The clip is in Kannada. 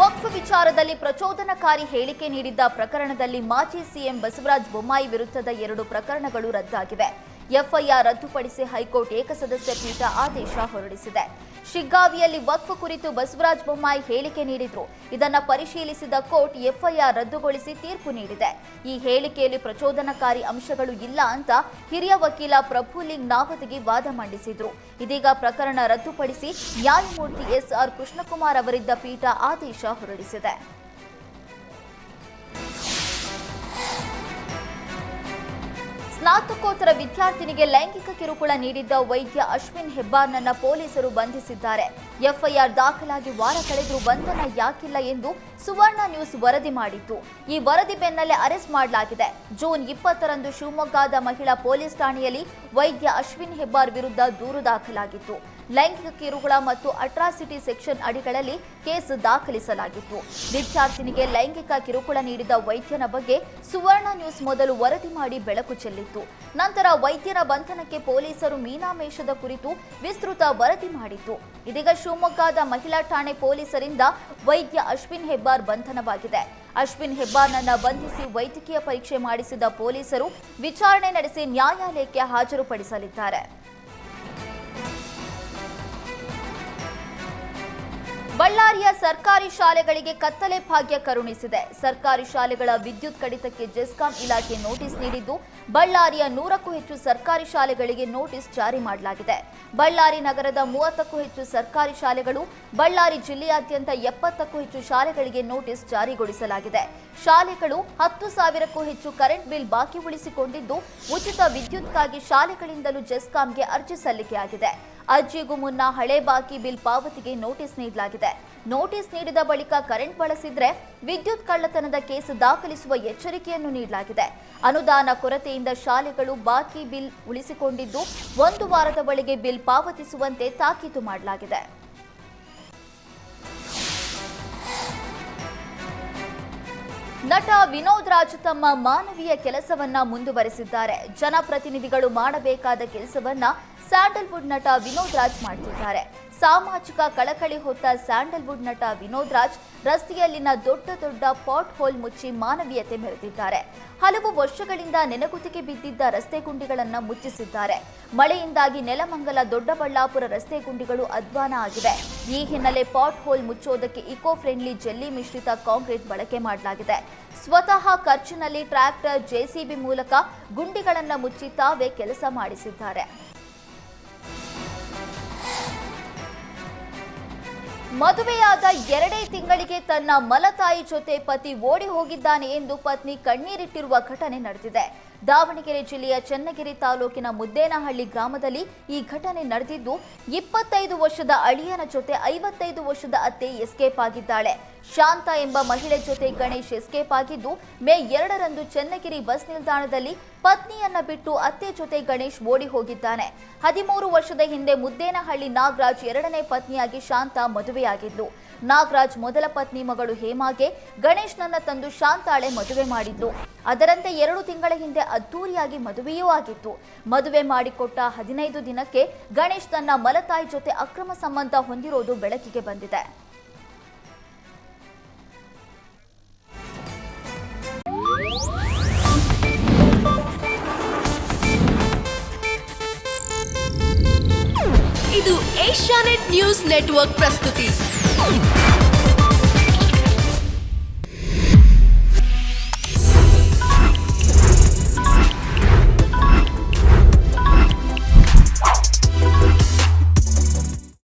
ವಕ್ಫ್ ವಿಚಾರದಲ್ಲಿ ಪ್ರಚೋದನಕಾರಿ ಹೇಳಿಕೆ ನೀಡಿದ್ದ ಪ್ರಕರಣದಲ್ಲಿ ಮಾಜಿ ಸಿಎಂ ಬಸವರಾಜ ಬೊಮ್ಮಾಯಿ ವಿರುದ್ಧದ ಎರಡು ಪ್ರಕರಣಗಳು ರದ್ದಾಗಿವೆ. ಎಫ್ಐಆರ್ ರದ್ದುಪಡಿಸಿ ಹೈಕೋರ್ಟ್ ಏಕಸದಸ್ಯ ಪೀಠ ಆದೇಶ ಹೊರಡಿಸಿದೆ. ಶಿಗ್ಗಾವಿಯಲ್ಲಿ ವಕ್ಫ್ ಕುರಿತು ಬಸವರಾಜ ಬೊಮ್ಮಾಯಿ ಹೇಳಿಕೆ ನೀಡಿದ್ರು. ಇದನ್ನು ಪರಿಶೀಲಿಸಿದ ಕೋರ್ಟ್ ಎಫ್ಐಆರ್ ರದ್ದುಗೊಳಿಸಿ ತೀರ್ಪು ನೀಡಿದೆ. ಈ ಹೇಳಿಕೆಯಲ್ಲಿ ಪ್ರಚೋದನಕಾರಿ ಅಂಶಗಳು ಇಲ್ಲ ಅಂತ ಹಿರಿಯ ವಕೀಲ ಪ್ರಭುಲಿಂಗ್ ನಾವದಗಿ ವಾದ ಮಂಡಿಸಿದ್ರು. ಇದೀಗ ಪ್ರಕರಣ ರದ್ದುಪಡಿಸಿ ನ್ಯಾಯಮೂರ್ತಿ ಎಸ್ಆರ್ ಕೃಷ್ಣಕುಮಾರ್ ಅವರಿದ್ದ ಪೀಠ ಆದೇಶ ಹೊರಡಿಸಿದೆ. ಸ್ನಾತಕೋತ್ತರ ವಿದ್ಯಾರ್ಥಿನಿಗೆ ಲೈಂಗಿಕ ಕಿರುಕುಳ ನೀಡಿದ್ದ ವೈದ್ಯ ಅಶ್ವಿನ್ ಹೆಬ್ಬಾರ್ನನ್ನ ಪೊಲೀಸರು ಬಂಧಿಸಿದ್ದಾರೆ. ಎಫ್ಐಆರ್ ದಾಖಲಾಗಿ ವಾರ ಕಳೆದರೂ ಬಂಧನ ಯಾಕಿಲ್ಲ ಎಂದು ಸುವರ್ಣ ನ್ಯೂಸ್ ವರದಿ ಮಾಡಿತ್ತು. ಈ ವರದಿ ಬೆನ್ನಲ್ಲೇ ಅರೆಸ್ಟ್ ಮಾಡಲಾಗಿದೆ. ಜೂನ್ ಇಪ್ಪತ್ತರಂದು ಶಿವಮೊಗ್ಗದ ಮಹಿಳಾ ಪೊಲೀಸ್ ಠಾಣೆಯಲ್ಲಿ ವೈದ್ಯ ಅಶ್ವಿನ್ ಹೆಬ್ಬಾರ್ ವಿರುದ್ಧ ದೂರು ದಾಖಲಾಗಿತ್ತು. ಲೈಂಗಿಕ ಕಿರುಕುಳ ಮತ್ತು ಅಟ್ರಾಸಿಟಿ ಸೆಕ್ಷನ್ ಅಡಿಗಳಲ್ಲಿ ಕೇಸ್ ದಾಖಲಿಸಲಾಗಿತ್ತು. ವಿದ್ಯಾರ್ಥಿನಿಗೆ ಲೈಂಗಿಕ ಕಿರುಕುಳ ನೀಡಿದ ವೈದ್ಯನ ಬಗ್ಗೆ ಸುವರ್ಣ ನ್ಯೂಸ್ ಮೊದಲು ವರದಿ ಮಾಡಿ ಬೆಳಕು ಚೆಲ್ಲಿತ್ತು. ನಂತರ ವೈದ್ಯರ ಬಂಧನಕ್ಕೆ ಪೊಲೀಸರು ಮೀನಾಮೇಷದ ಕುರಿತು ವಿಸ್ತೃತ ವರದಿ ಮಾಡಿತ್ತು. ಇದೀಗ ಶಿವಮೊಗ್ಗದ ಮಹಿಳಾ ಠಾಣೆ ಪೊಲೀಸರಿಂದ ವೈದ್ಯ ಅಶ್ವಿನ್ ಹೆಬ್ಬಾರ್ ಬಂಧನವಾಗಿದೆ. ಅಶ್ವಿನ್ ಹೆಬ್ಬಾರ್ನನ್ನ ಬಂಧಿಸಿ ವೈದ್ಯಕೀಯ ಪರೀಕ್ಷೆ ಮಾಡಿಸಿದ ಪೊಲೀಸರು ವಿಚಾರಣೆ ನಡೆಸಿ ನ್ಯಾಯಾಲಯಕ್ಕೆ ಹಾಜರುಪಡಿಸಲಿದ್ದಾರೆ. ಬಳ್ಳಾರಿಯ ಸರ್ಕಾರಿ ಶಾಲೆಗಳಿಗೆ ಕತ್ತಲೆ ಭಾಗ್ಯ ಕರುಣಿಸಿದೆ. ಸರ್ಕಾರಿ ಶಾಲೆಗಳ ವಿದ್ಯುತ್ ಕಡಿತಕ್ಕೆ ಜೆಸ್ಕಾಂ ಇಲಾಖೆ ನೋಟಿಸ್ ನೀಡಿದ್ದು, ಬಳ್ಳಾರಿಯ ನೂರಕ್ಕೂ ಹೆಚ್ಚು ಸರ್ಕಾರಿ ಶಾಲೆಗಳಿಗೆ ನೋಟಿಸ್ ಜಾರಿ ಮಾಡಲಾಗಿದೆ. ಬಳ್ಳಾರಿ ನಗರದ ಮೂವತ್ತಕ್ಕೂ ಹೆಚ್ಚು ಸರ್ಕಾರಿ ಶಾಲೆಗಳು, ಬಳ್ಳಾರಿ ಜಿಲ್ಲೆಯಾದ್ಯಂತ ಎಪ್ಪತ್ತಕ್ಕೂ ಹೆಚ್ಚು ಶಾಲೆಗಳಿಗೆ ನೋಟಿಸ್ ಜಾರಿಗೊಳಿಸಲಾಗಿದೆ. ಶಾಲೆಗಳು ಹತ್ತು ಸಾವಿರಕ್ಕೂ ಹೆಚ್ಚು ಕರೆಂಟ್ ಬಿಲ್ ಬಾಕಿ ಉಳಿಸಿಕೊಂಡಿದ್ದು, ಉಚಿತ ವಿದ್ಯುತ್ಗಾಗಿ ಶಾಲೆಗಳಿಂದಲೂ ಜೆಸ್ಕಾಂಗೆ ಅರ್ಜಿ ಸಲ್ಲಿಕೆಯಾಗಿದೆ. ಅರ್ಜಿಗೂ ಮುನ್ನ ಹಳೆ ಬಾಕಿ ಬಿಲ್ ಪಾವತಿಗೆ ನೋಟಿಸ್ ನೀಡಲಾಗಿದೆ. ನೋಟಿಸ್ ನೀಡಿದ ಬಳಿಕ ಕರೆಂಟ್ ಬಳಸಿದ್ರೆ ವಿದ್ಯುತ್ ಕಳ್ಳತನದ ಕೇಸು ದಾಖಲಿಸುವ ಎಚ್ಚರಿಕೆಯನ್ನು ನೀಡಲಾಗಿದೆ. ಅನುದಾನ ಕೊರತೆಯಿಂದ ಶಾಲೆಗಳು ಬಾಕಿ ಬಿಲ್ ಉಳಿಸಿಕೊಂಡಿದ್ದು, ಒಂದು ವಾರದ ಬಳಿಗೆ ಬಿಲ್ ಪಾವತಿಸುವಂತೆ ತಾಕೀತು ಮಾಡಲಾಗಿದೆ. ನಟ ವಿನೋದ್ ರಾಜ್ ತಮ್ಮ ಮಾನವೀಯ ಕೆಲಸವನ್ನ ಮುಂದುವರೆಸಿದ್ದಾರೆ. ಜನಪ್ರತಿನಿಧಿಗಳು ಮಾಡಬೇಕಾದ ಕೆಲಸವನ್ನ ಸ್ಯಾಂಡಲ್ವುಡ್ ನಟ ವಿನೋದ್ ರಾಜ್ ಮಾಡುತ್ತಿದ್ದಾರೆ ಸಾಮಾಜಿಕ ಕಳಕಳಿ ಹೊತ್ತ ಸ್ಯಾಂಡಲ್ವುಡ್ ನಟ ವಿನೋದ್ ರಾಜ್ ರಸ್ತೆಯಲ್ಲಿನ ದೊಡ್ಡ ದೊಡ್ಡ ಪಾಟ್ ಹೋಲ್ ಮುಚ್ಚಿ ಮಾನವೀಯತೆ ಮೆರೆದಿದ್ದಾರೆ. ಹಲವು ವರ್ಷಗಳಿಂದ ನೆನಗುತ್ತಿಗೆ ಬಿದ್ದಿದ್ದ ರಸ್ತೆ ಗುಂಡಿಗಳನ್ನ ಮುಚ್ಚಿಸಿದ್ದಾರೆ. ಮಳೆಯಿಂದಾಗಿ ನೆಲಮಂಗಲ ದೊಡ್ಡಬಳ್ಳಾಪುರ ರಸ್ತೆ ಗುಂಡಿಗಳು ಅಧ್ವಾನ ಆಗಿದೆ ಈ ಹಿನ್ನೆಲೆ ಪಾಟ್ ಹೋಲ್ ಮುಚ್ಚೋದಕ್ಕೆ ಇಕೋ ಫ್ರೆಂಡ್ಲಿ ಜೆಲ್ಲಿ ಮಿಶ್ರಿತ ಕಾಂಕ್ರೀಟ್ ಬಳಕೆ ಮಾಡಲಾಗಿದೆ. ಸ್ವತಃ ಖರ್ಚಿನಲ್ಲಿ ಟ್ರ್ಯಾಕ್ಟರ್ ಜೆಸಿಬಿ ಮೂಲಕ ಗುಂಡಿಗಳನ್ನು ಮುಚ್ಚಿ ತಾವೇ ಕೆಲಸ ಮಾಡಿಸಿದ್ದಾರೆ. ಮದುವೆಯಾದ ಎರಡೇ ತಿಂಗಳಿಗೆ ತನ್ನ ಮಲತಾಯಿ ಜೊತೆ ಪತಿ ಓಡಿ ಹೋಗಿದ್ದಾನೆ ಎಂದು ಪತ್ನಿ ಕಣ್ಣೀರಿಟ್ಟಿರುವ ಘಟನೆ ನಡೆದಿದೆ. ದಾವಣಗೆರೆ ಜಿಲ್ಲೆಯ ಚನ್ನಗಿರಿ ತಾಲೂಕಿನ ಮುದ್ದೇನಹಳ್ಳಿ ಗ್ರಾಮದಲ್ಲಿ ಈ ಘಟನೆ ನಡೆದಿದ್ದು, ಇಪ್ಪತ್ತೈದು ವರ್ಷದ ಅಳಿಯನ ಜೊತೆ ಐವತ್ತೈದು ವರ್ಷದ ಅತ್ತೆ ಎಸ್ಕೇಪ್ ಆಗಿದ್ದಾಳೆ. ಶಾಂತ ಎಂಬ ಮಹಿಳೆ ಜೊತೆ ಗಣೇಶ್ ಎಸ್ಕೇಪ್ ಆಗಿದ್ದು, ಮೇ ಎರಡರಂದು ಚನ್ನಗಿರಿ ಬಸ್ ನಿಲ್ದಾಣದಲ್ಲಿ ಪತ್ನಿಯನ್ನ ಬಿಟ್ಟು ಅತ್ತೆ ಜೊತೆ ಗಣೇಶ್ ಓಡಿ ಹೋಗಿದ್ದಾನೆ. ಹದಿಮೂರು ವರ್ಷದ ಹಿಂದೆ ಮುದ್ದೇನಹಳ್ಳಿ ನಾಗರಾಜ್ ಎರಡನೇ ಪತ್ನಿಯಾಗಿ ಶಾಂತ ಮದುವೆಯಾಗಿದ್ದು, ನಾಗರಾಜ್ ಮೊದಲ ಪತ್ನಿ ಮಗಳು ಹೇಮಾಗೆ ಗಣೇಶ್ನನ್ನ ತಂದು ಶಾಂತಾಳೆ ಮದುವೆ ಮಾಡಿದ್ದು. ಅದರಂತೆ ಎರಡು ತಿಂಗಳ ಹಿಂದೆ ಅದ್ದೂರಿಯಾಗಿ ಮದುವೆಯೂ ಆಗಿತ್ತು. ಮದುವೆ ಮಾಡಿಕೊಟ್ಟ ಹದಿನೈದು ದಿನಕ್ಕೆ ಗಣೇಶ್ ತನ್ನ ಮಲತಾಯಿ ಜೊತೆ ಅಕ್ರಮ ಸಂಬಂಧ ಹೊಂದಿರೋದು ಬೆಳಕಿಗೆ ಬಂದಿದೆ. ಇದು ಏಷ್ಯಾನೆಟ್ ನ್ಯೂಸ್ ನೆಟ್ವರ್ಕ್ ಪ್ರಸ್ತುತಿ.